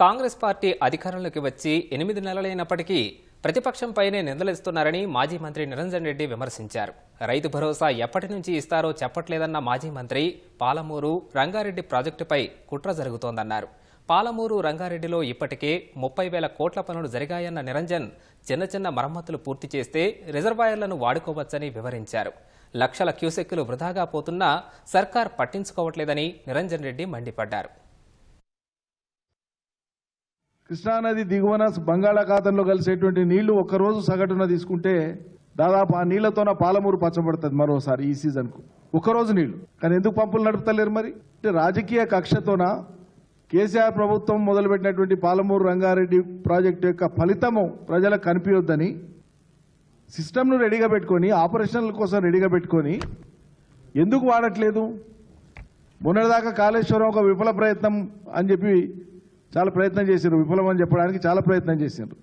Congress party అధికారంలోకి వచ్చి ఎనిమిది నెలలైనప్పటికీ ప్రతిపక్షంపైనే నిందలిస్తున్నారని మాజీ మంత్రి నిరంజన్ రెడ్డి విమర్శించారు. రైతు భరోసా ఎప్పటి నుంచి ఇస్తారో చెప్పట్లేదన్న మాజీ మంత్రి పాలమూరు రంగారెడ్డి ప్రాజెక్టుపై కుట్ర జరుగుతోందన్నారు. పాలమూరు రంగారెడ్డిలో ఇప్పటికే ముప్పై వేల కోట్ల పనులు జరిగాయన్న నిరంజన్ చిన్న చిన్న మరమ్మతులు పూర్తి చేస్తే రిజర్వాయర్లను వాడుకోవచ్చని వివరించారు. లక్షల క్యూసెక్కులు వృధాగా పోతున్నా సర్కార్ పట్టించుకోవట్లేదని నిరంజన్ రెడ్డి మండిపడ్డారు. కృష్ణానది దిగువన బంగాళాఖాతంలో కలిసేటువంటి నీళ్ళు ఒక్కరోజు సగటున తీసుకుంటే దాదాపు ఆ నీళ్ళతోన పాలమూరు పచ్చబడుతుంది మరోసారి ఈ సీజన్కు. ఒక్కరోజు నీళ్ళు. కానీ ఎందుకు పంపులు నడుపుతలేరు మరి? అంటే రాజకీయ కక్షతోన కేసీఆర్ ప్రభుత్వం మొదలుపెట్టినటువంటి పాలమూరు రంగారెడ్డి ప్రాజెక్టు యొక్క ఫలితము ప్రజలకు కనిపించొద్దని సిస్టమ్ను రెడీగా పెట్టుకొని ఆపరేషన్ల కోసం రెడీగా పెట్టుకొని ఎందుకు వాడట్లేదు? మొన్నటిదాకా కాళేశ్వరం ఒక విఫల ప్రయత్నం అని చెప్పి చాలా ప్రయత్నం చేశారు విఫలం అని చెప్పడానికి చాలా ప్రయత్నం చేశారు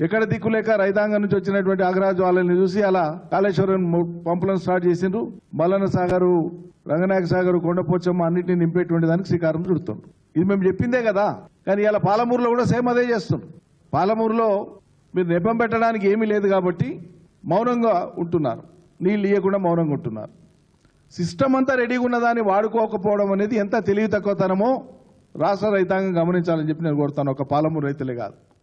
ఎక్కడ దిక్కులేక రైతాంగం నుంచి వచ్చినటువంటి ఆగ్రాజ్ వాళ్ళని చూసి అలా కాళేశ్వరం పంపులను స్టార్ట్ చేసిండ్రు. మల్లన్న సాగరు రంగనాయక సాగరు కొండపోచమ్మ అన్నింటినీ నింపేటువంటి దానికి శ్రీకారం చుడుతుండ్రు. ఇది మేము చెప్పిందే కదా. కానీ ఇలా పాలమూరులో కూడా సేమ్ అదే చేస్తుండ్రు. పాలమూరులో మీరు నెపం పెట్టడానికి ఏమీ లేదు కాబట్టి మౌనంగా ఉంటున్నారు. నీళ్ళు ఇవ్వకుండా మౌనంగా ఉంటున్నారు. సిస్టమ్ అంతా రెడీగా ఉన్నదాన్ని వాడుకోకపోవడం అనేది ఎంత తెలివి తక్కువతనమో రాష్ట్ర రైతాంగం గమనించాలని చెప్పి నేను కోరుతాను. ఒక పాలమూరు రైతులే కాదు.